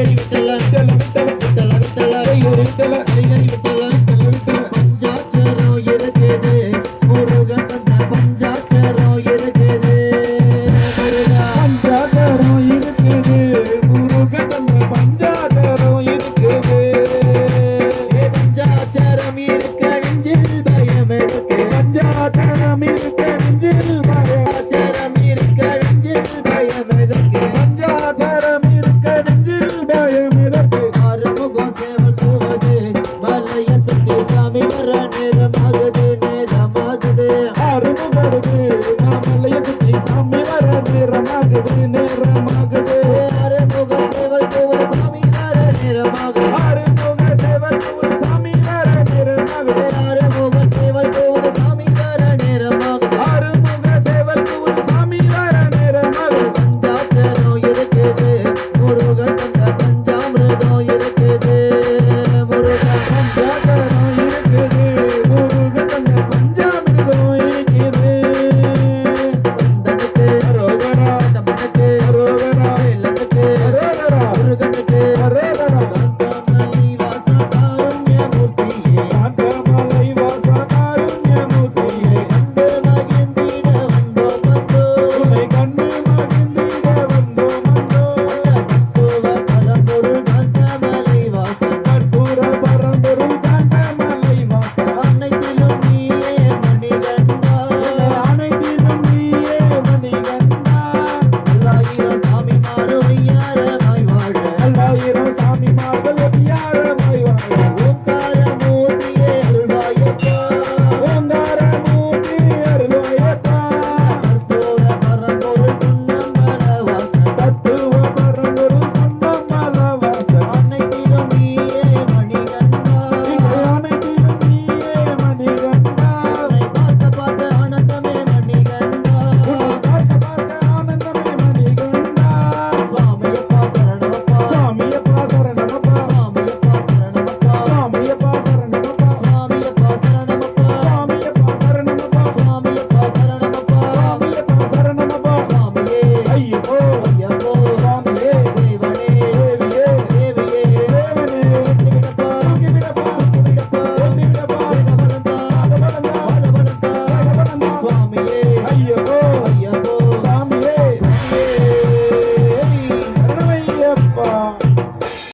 தெரிவித்துள்ளார் சாமி வர நேரமாகுது நேரமாகுது அருள் வருது